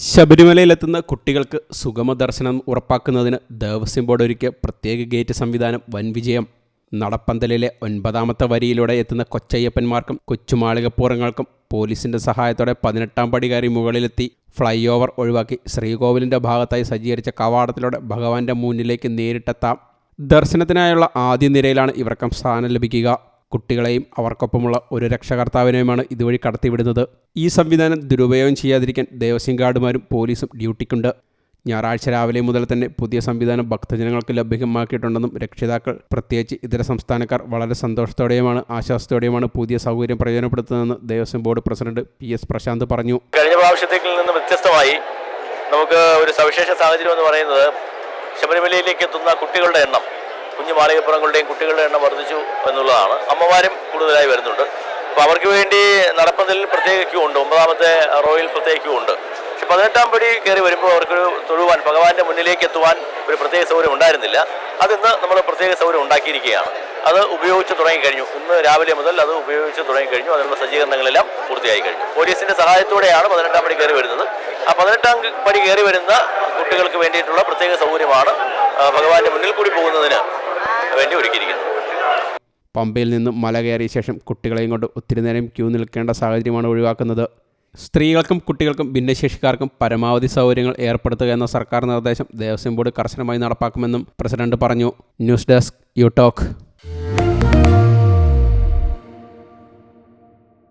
ശബരിമലയിലെത്തുന്ന കുട്ടികൾക്ക് സുഗമ ദർശനം ഉറപ്പാക്കുന്നതിന് ദേവസ്വം ബോർഡ് ഒരുക്കിയ പ്രത്യേക ഗേറ്റ് സംവിധാനം വൻ വിജയം. നടപ്പന്തലിലെ ഒൻപതാമത്തെ വരിയിലൂടെ എത്തുന്ന കൊച്ചയ്യപ്പന്മാർക്കും കൊച്ചുമാളികപ്പൂറങ്ങൾക്കും പോലീസിന്റെ സഹായത്തോടെ പതിനെട്ടാം പടി കയറി മുകളിലെത്തി ഫ്ലൈ ഓവർ ഒഴിവാക്കി ശ്രീകോവിലിന്റെ ഭാഗത്തായി സജ്ജീകരിച്ച കവാടത്തിലൂടെ ഭഗവാന്റെ മുന്നിലേക്ക് നേരിട്ടെത്താം. ദർശനത്തിനായുള്ള ആദ്യ നിരയിലാണ് ഇവർക്കും സ്ഥാനം ലഭിക്കുക. കുട്ടികളെയും അവർക്കൊപ്പമുള്ള ഒരു രക്ഷകർത്താവിനെയുമാണ് ഇതുവഴി കടത്തിവിടുന്നത്. ഈ സംവിധാനം ദുരുപയോഗം ചെയ്യാതിരിക്കാൻ ദേവസ്വം ഗാർഡുമാരും പോലീസും ഡ്യൂട്ടിക്കുണ്ട്. ഞായറാഴ്ച രാവിലെ മുതൽ തന്നെ പുതിയ സംവിധാനം ഭക്തജനങ്ങൾക്ക് ലഭ്യമാക്കിയിട്ടുണ്ടെന്നും രക്ഷിതാക്കൾ പ്രത്യേകിച്ച് ഇതര സംസ്ഥാനക്കാർ വളരെ സന്തോഷത്തോടെയുമാണ് ആശ്വാസത്തോടെയുമാണ് പുതിയ സൗകര്യം പ്രയോജനപ്പെടുത്തുന്നതെന്ന് Devaswom board president P S Prashanth പറഞ്ഞു. കഴിഞ്ഞ പ്രാവശ്യത്തേക്കിൽ നിന്ന് വ്യത്യസ്തമായി നമുക്ക് ഒരു സവിശേഷ സാഹചര്യം എന്ന് പറയുന്നത് ശബരിമലയിലേക്ക് എത്തുന്ന കുട്ടികളുടെ എണ്ണം. കുഞ്ഞു മാളികപ്പുറങ്ങളുടെയും കുട്ടികളുടെ എണ്ണം വർദ്ധിച്ചു എന്നുള്ളതാണ്. അമ്മമാരും കൂടുതലായി വരുന്നുണ്ട്. അപ്പോൾ അവർക്ക് വേണ്ടി നടപ്പതിൽ പ്രത്യേക ക്യൂ ഉണ്ട്. ഒമ്പതാമത്തെ റോയിൽ പ്രത്യേക ക്യൂ ഉണ്ട്. പക്ഷെ പതിനെട്ടാം പടി കയറി വരുമ്പോൾ അവർക്കൊരു തൊഴുവാൻ ഭഗവാന്റെ മുന്നിലേക്ക് എത്തുവാൻ ഒരു പ്രത്യേക സൗകര്യം ഉണ്ടായിരുന്നില്ല. അതിന്ന് നമ്മൾ പ്രത്യേക സൗകര്യം ഉണ്ടാക്കിയിരിക്കുകയാണ്. അത് ഉപയോഗിച്ച് തുടങ്ങിക്കഴിഞ്ഞു ഇന്ന് രാവിലെ മുതൽ അത് ഉപയോഗിച്ച് തുടങ്ങിക്കഴിഞ്ഞു അതിനുള്ള സജ്ജീകരണങ്ങളെല്ലാം പൂർത്തിയായി കഴിഞ്ഞു. പോലീസിന്റെ സഹായത്തോടെയാണ് പതിനെട്ടാം പടി കയറി വരുന്നത്. ആ പതിനെട്ടാം പടി കയറി വരുന്ന കുട്ടികൾക്ക് വേണ്ടിയിട്ടുള്ള പ്രത്യേക സൗകര്യമാണ് ഭഗവാന്റെ മുന്നിൽ കൂടി പോകുന്നതിന് വേണ്ടി ഒരുക്കിയിരിക്കുന്നത് പമ്പയിൽ നിന്നും മല കയറിയ ശേഷം കുട്ടികളെയും കൊണ്ട് ഒത്തിരി നേരം ക്യൂ നിൽക്കേണ്ട സാഹചര്യമാണ് ഒഴിവാക്കുന്നത്. സ്ത്രീകൾക്കും കുട്ടികൾക്കും ഭിന്നശേഷിക്കാർക്കും പരമാവധി സൗകര്യങ്ങൾ ഏർപ്പെടുത്തുക എന്ന സർക്കാർ നിർദ്ദേശം ദേവസ്വം ബോർഡ് കർശനമായി നടപ്പാക്കുമെന്നും പ്രസിഡന്റ് പറഞ്ഞു. News desk you talk